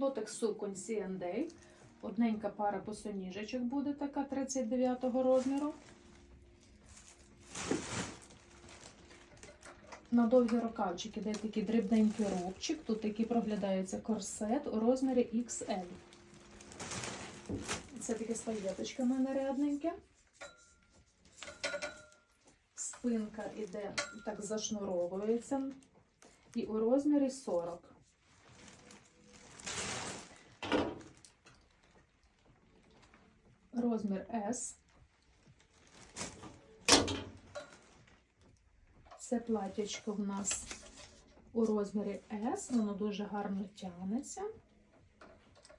Лотекс суконь C&A. Одненька пара босоніжечок буде така 39 розміру. На довгі рукавчики йде такий дрібненький рубчик. Тут такий проглядається корсет у розмірі XL. Це таке з паєточками нарядненьке. Спинка іде так зашнуровується. І у розмірі 40. Розмір S. Це платячко в нас у розмірі S, воно дуже гарно тягнеться.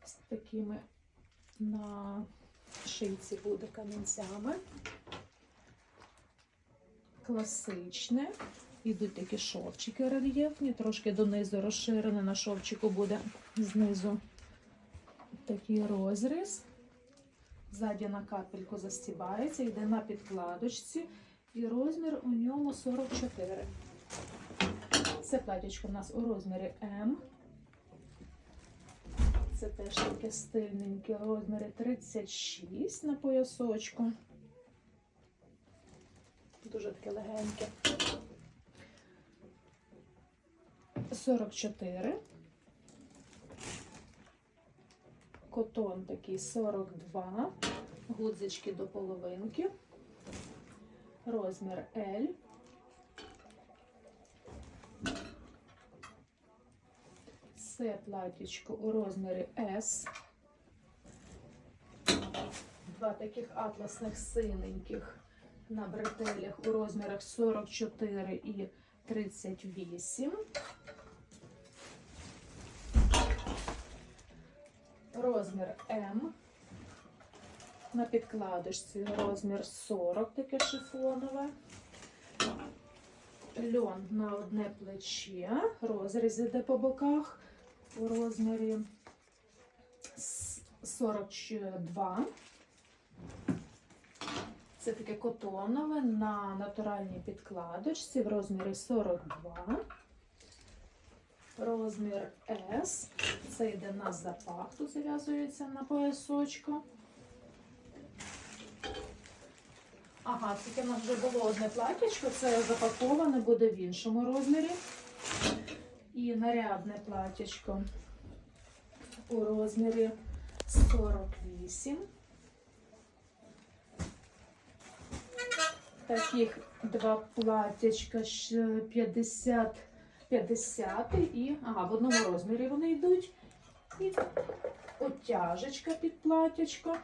З такими на шийці буде камінцями. Класичне. Ідуть такі шовчики рельєфні, трошки донизу розширене на шовчику буде знизу такий розріз. Ззаді на капельку застібається, йде на підкладочці. І розмір у ньому 44. Це платячко у нас у розмірі М. Це теж таке стильненьке у розмірі 36 на поясочку. Дуже таке легеньке. 44. Котон такий 42. Гудзички до половинки. Розмір L. Це платічко у розмірі S. Два таких атласних синеньких на бретелях у розмірах 44 і 38. Розмір М. На підкладочці розмір 40, таке шифонове. Льон на одне плече, розріз іде по боках у розмірі 42. Це таке котонове на натуральній підкладочці в розмірі 42. Розмір S. Це йде на запах, тут зав'язується на поясочку. Ага, таке в нас вже було одне платячко, це запаковане буде в іншому розмірі. І нарядне платячко у розмірі 48. Таких два платячка щ- 50, 50 і ага, в одному розмірі вони йдуть. І отяжечка під платячко.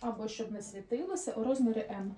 Або щоб не світилося у розмірі М.